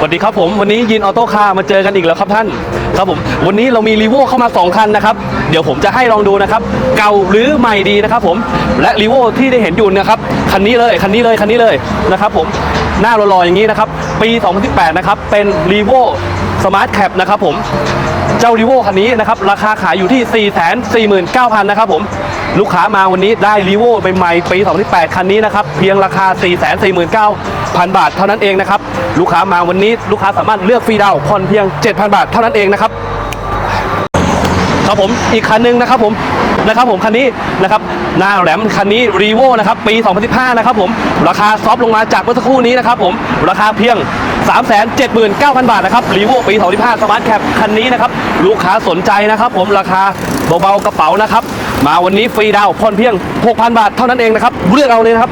สวัสดีครับผมวันนี้ยินออโต้คาร์มาเจอกันอีกแล้วครับท่านครับผมวันนี้เรามีรีโวเข้ามา 2 คันนะครับ เดี๋ยวผมจะให้ลองดูนะครับ เก่าหรือใหม่ดีนะครับผมและรีโวที่ได้เห็นอยู่นะครับคันนี้เลยคันนี้เลยคันนี้เลยนะครับผมหน้ารอๆอย่างนี้นะครับ ปี 2018 นะครับ เป็นรีโวสมาร์ทแคปนะครับผมเจ้ารีโวคันนี้นะครับ ราคาขายอยู่ที่ 449,000 นะครับผม ลูกค้ามาวันนี้ได้รีโวใหม่ๆปี 2018 คันนี้นะครับ เพียงราคา 449,000 บาทเท่านั้นเองนะครับ ลูกค้ามาวันนี้ลูกค้าสามารถเลือกฟรีดาวผ่อนเพียง 7,000 บาทเท่านั้นเองนะครับครับผมอีกคันหนึงนะครับผมนะครับผมคันนี้นะครับหน้าแหลมคันนี้รีโวนะครับปี 2015 นะครับผมราคาซอฟลงมาจากเมื่อสักครู่นี้นะครับผมราคาเพียง 379,000 บาทนะครับรีโวปี 2015 สมาร์ทแคปคันนี้นะครับลูกค้าสนใจนะครับผมราคาเบาๆกระเป๋านะครับ มาวันนี้ฟรีดาวน์ผ่อนเพียง 6,000 บาทเท่านั้นเองนะครับ เลือกเอาเลยนะครับ